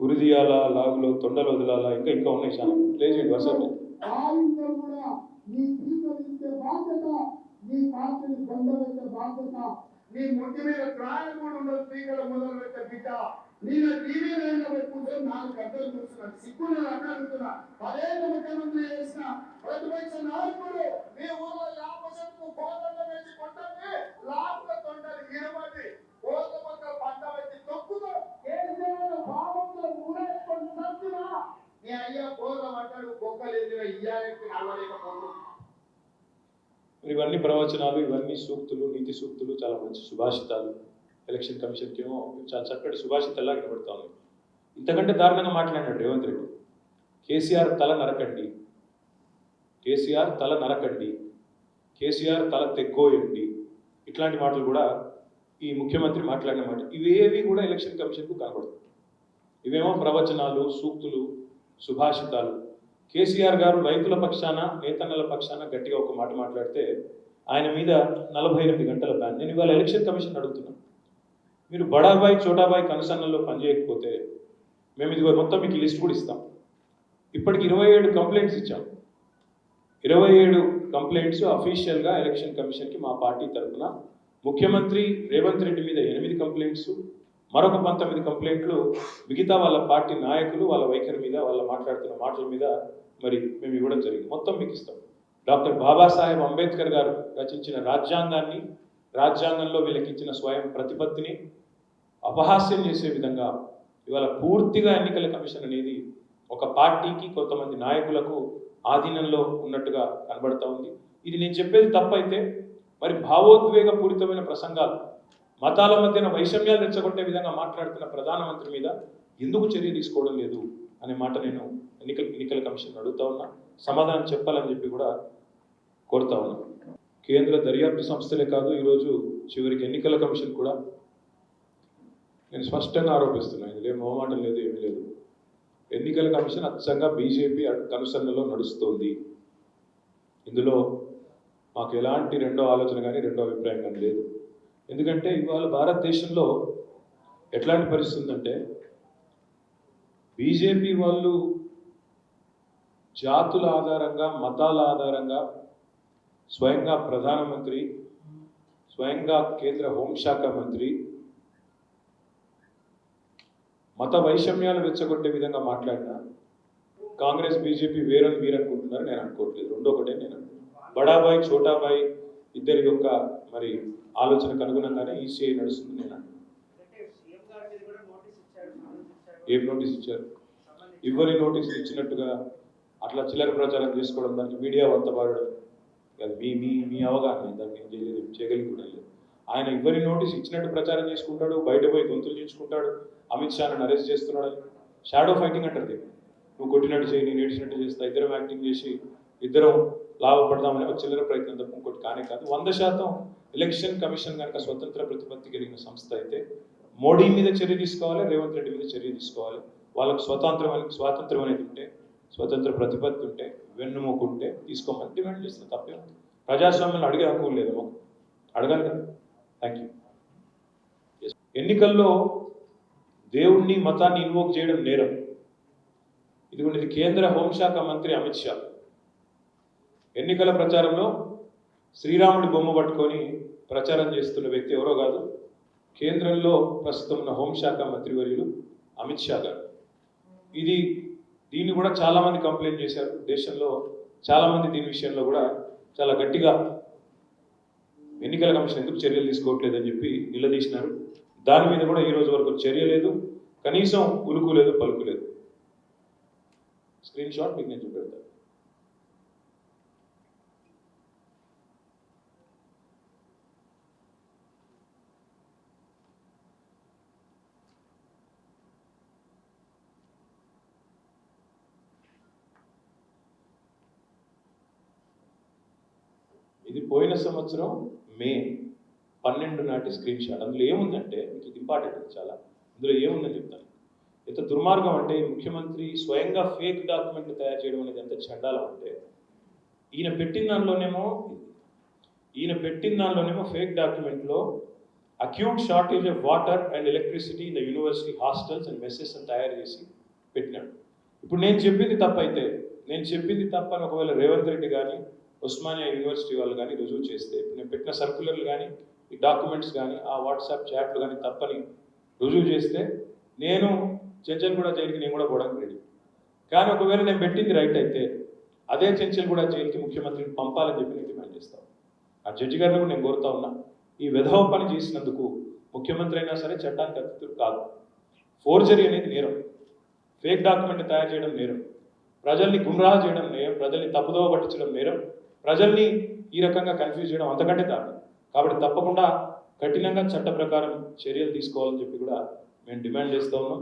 ఉరిదియాలా లాగులో తొండలు వదలాలా ఇంకా ఇంకా ఉన్నాయి చాలా. లేచేయండి వర్షం మీ ముట్టి మీద ప్రాణం కూడా ఉండదు తీగల మొదలు పెట్ట బిడ్డ. నేను టీవీ లైన్లో కూర్చొని నాలుగు గంటలు చూస్తున్నాను సిగ్గు నేను అడుగుతున్నా పదేళ్ళ ముఖ్యమంత్రి చేసిన ప్రతిపక్ష నాయకుడు మీ ఊళ్ళో యాభై సెంట్లు కోదండ వేసి కొట్టండి లాభ తొండలు ఇరవై కోత మొక్క పంట వచ్చి తొక్కుదు కేసీఆర్ ఊరేసుకొని నీ అయ్యా కోదం అంటాడు కుక్కలు ఇయ్యాలకి నడవలేకపోతుంది ఇవన్నీ ప్రవచనాలు ఇవన్నీ సూక్తులు నీతి సూక్తులు చాలా మంచి సుభాషితాలు. ఎలక్షన్ కమిషన్కి ఏమో చాలా చక్కటి సుభాషితల్లా కనబడతా ఉంది. ఇంతకంటే దారుణంగా మాట్లాడినాడు రేవంత్ రెడ్డి. కేసీఆర్ తల నరకండి. కేసీఆర్ తల నరకండి. కేసీఆర్ తల తెగ్గోయండి. ఇట్లాంటి మాటలు కూడా ఈ ముఖ్యమంత్రి మాట్లాడిన మాట. ఇవేవి కూడా ఎలక్షన్ కమిషన్కు కనబడదు ఇవేమో ప్రవచనాలు సూక్తులు సుభాషితాలు. కేసీఆర్ గారు రైతుల పక్షాన నేతన్నల పక్షాన గట్టిగా ఒక మాట మాట్లాడితే ఆయన మీద నలభై ఎనిమిది గంటల బ్యాన్. నేను ఇవాళ ఎలక్షన్ కమిషన్ అడుగుతున్నాను మీరు బడాబాయ్ చోటాబాయ్ కనసన్నల్లో పనిచేయకపోతే మేము ఇదిగో మొత్తం మీకు లిస్ట్ కూడా ఇస్తాం. ఇప్పటికి ఇరవై ఏడు కంప్లైంట్స్ ఇచ్చాం. ఇరవై ఏడు కంప్లైంట్స్ అఫీషియల్గా ఎలక్షన్ కమిషన్కి మా పార్టీ తరఫున. ముఖ్యమంత్రి రేవంత్ రెడ్డి మీద ఎనిమిది కంప్లైంట్స్ మరొక పంతొమ్మిది కంప్లైంట్లు మిగతా వాళ్ళ పార్టీ నాయకులు వాళ్ళ వైఖరి మీద వాళ్ళ మాట్లాడుతున్న మాటల మీద మరి మేము ఇవ్వడం జరిగింది. మొత్తం మీకు ఇస్తాం. డాక్టర్ బాబాసాహెబ్ అంబేద్కర్ గారు రచించిన రాజ్యాంగాన్ని రాజ్యాంగంలో వీళ్ళకి ఇచ్చిన స్వయం ప్రతిపత్తిని అపహాస్యం చేసే విధంగా ఇవాళ పూర్తిగా ఎన్నికల కమిషన్ అనేది ఒక పార్టీకి కొంతమంది నాయకులకు ఆధీనంలో ఉన్నట్టుగా కనబడతా ఉంది. ఇది నేను చెప్పేది తప్పైతే మరి భావోద్వేగ పూరితమైన ప్రసంగాలు మతాల మధ్యన వైషమ్యాలు రెచ్చగొట్టే విధంగా మాట్లాడుతున్న ప్రధానమంత్రి మీద ఎందుకు చర్య తీసుకోవడం లేదు అనే మాట నేను ఎన్నికల ఎన్నికల కమిషన్ అడుగుతా ఉన్నా. సమాధానం చెప్పాలని చెప్పి కూడా కోరుతా ఉన్నా. కేంద్ర దర్యాప్తు సంస్థలే కాదు ఈరోజు చివరికి ఎన్నికల కమిషన్ కూడా నేను స్పష్టంగా ఆరోపిస్తున్నాను ఇందులో ఏం మొహమాటం లేదు ఏమీ లేదు. ఎన్నికల కమిషన్ అచ్చంగా బీజేపీ కనుసన్నలో నడుస్తోంది. ఇందులో మాకు ఎలాంటి రెండో ఆలోచన కానీ రెండో అభిప్రాయం కానీ లేదు. ఎందుకంటే ఇవాళ భారతదేశంలో ఎట్లాంటి పరిస్థితి ఉందంటే బీజేపీ వాళ్ళు జాతుల ఆధారంగా మతాల ఆధారంగా స్వయంగా ప్రధానమంత్రి స్వయంగా కేంద్ర హోంశాఖ మంత్రి మత వైషమ్యాలు రెచ్చగొట్టే విధంగా మాట్లాడినా కాంగ్రెస్ బీజేపీ వేరని వీరనుకుంటున్నారు నేను అనుకోవట్లేదు. రెండో ఒకటే నేను అనుకుంటున్నాను. బడాబాయ్ చోటాబాయ్ ఇద్దరి యొక్క మరి ఆలోచనకు అనుగుణంగానే ఈసీఐ నడుస్తుంది నేను ఏం నోటీస్ ఇచ్చారు? ఇవ్వని నోటీసులు ఇచ్చినట్టుగా అట్లా చిల్లర ప్రచారం చేసుకోవడం దానికి మీడియా వంతపాడడం అది మీ మీ మీ అవగాహన దాన్ని ఏం చేయలేదు చేయగలిగి కూడా లేదు ఆయన ఇవ్వని నోటీస్ ఇచ్చినట్టు ప్రచారం చేసుకుంటాడు బయట పోయి గొంతులు చేయించుకుంటాడు అమిత్ షాను అరెస్ట్ చేస్తున్నాడు. షాడో ఫైటింగ్ అంటారు దీన్ని. నువ్వు కొట్టినట్టు చేయి నేను ఏడిచినట్టు చేస్తా ఇద్దరం యాక్టింగ్ చేసి ఇద్దరం లాభపడదామని ఒక చిల్లర ప్రయత్నం తప్ప ఇంకోటి కానే కాదు. వంద శాతం ఎలక్షన్ కమిషన్ కనుక స్వతంత్ర ప్రతిపత్తి కలిగిన సంస్థ అయితే మోడీ మీద చర్య తీసుకోవాలి రేవంత్ రెడ్డి మీద చర్య తీసుకోవాలి. వాళ్ళకు స్వతంత్రం స్వాతంత్రం అనేది ఉంటే స్వతంత్ర ప్రతిపత్తి ఉంటే వెన్నుమోకుంటే తీసుకోమని డిమాండ్ చేస్తున్న తప్పే ప్రజాస్వామ్యంలో అడిగే హక్కు లేదు మాకు. అడగాలి కదా థ్యాంక్ యూ ఎన్నికల్లో దేవుణ్ణి మతాన్ని ఇన్వోక్ చేయడం నేరం. ఇదిగోండి ఇది కేంద్ర హోంశాఖ మంత్రి అమిత్ షా. ఎన్నికల ప్రచారంలో శ్రీరాముడి బొమ్మ పట్టుకొని ప్రచారం చేస్తున్న వ్యక్తి ఎవరో కాదు కేంద్రంలో ప్రస్తుతం ఉన్న హోంశాఖ మంత్రివర్యులు అమిత్ షా గారు. ఇది దీన్ని కూడా చాలామంది కంప్లైంట్ చేశారు. దేశంలో చాలామంది దీని విషయంలో కూడా చాలా గట్టిగా ఎన్నికల కమిషన్ ఎందుకు చర్యలు తీసుకోవట్లేదని చెప్పి నిలదీసినారు. దాని మీద కూడా ఈ రోజు వరకు చర్య లేదు. కనీసం ఉలుకు లేదు పలుకు లేదు. స్క్రీన్ షాట్ మీకు నేను చూపెడతాను. ఇది పోయిన సంవత్సరం మే పన్నెండు నాటి స్క్రీన్ షాట్ అందులో ఏముందంటే మీకు ఇది ఇంపార్టెంట్ చాలా. ఇందులో ఏముందని చెప్తాను. ఎంత దుర్మార్గం అంటే ముఖ్యమంత్రి స్వయంగా ఫేక్ డాక్యుమెంట్లు తయారు చేయడం అనేది ఎంత చండాలం అంటే ఈయన పెట్టిన దానిలోనేమో ఈయన పెట్టిన దానిలోనేమో fake డాక్యుమెంట్లో acute shortage of water and electricity in the university hostels and messes అని తయారు చేసి పెట్టినాడు. ఇప్పుడు నేను చెప్పింది తప్పైతే నేను చెప్పింది తప్పని ఒకవేళ రేవంత్ రెడ్డి కానీ ఉస్మానియా యూనివర్సిటీ వాళ్ళు కానీ రుజువు చేస్తే నేను పెట్టిన సర్క్యులర్లు కానీ ఈ డాక్యుమెంట్స్ కానీ ఆ వాట్సాప్ చాట్లు కానీ తప్పని రుజువు చేస్తే నేను చెంచల్గూడ జైలుకి నేను కూడా పోవడానికి రెడీ కానీ ఒకవేళ నేను పెట్టింది రైట్ అయితే అదే చెంచల్గూడ జైలుకి ముఖ్యమంత్రిని పంపాలని చెప్పి నేను డిమాండ్ చేస్తాను ఆ జడ్జి గారిని కూడా నేను కోరుతా ఉన్నా. ఈ విధవ పని చేసినందుకు ముఖ్యమంత్రి అయినా సరే చట్టానికి అతిథులు కాదు. ఫోర్జరీ అనేది నేరం. ఫేక్ డాక్యుమెంట్ తయారు చేయడం నేరం. ప్రజల్ని గుమ్రాహ చేయడం నేరం. ప్రజల్ని తప్పుదోవ పట్టించడం నేరం. ప్రజల్ని ఈ రకంగా కన్ఫ్యూజ్ చేయడం అంతకంటే దారుణం కాబట్టి తప్పకుండా కఠినంగా చట్ట ప్రకారం చర్యలు తీసుకోవాలని చెప్పి కూడా మేము డిమాండ్ చేస్తూ ఉన్నాం.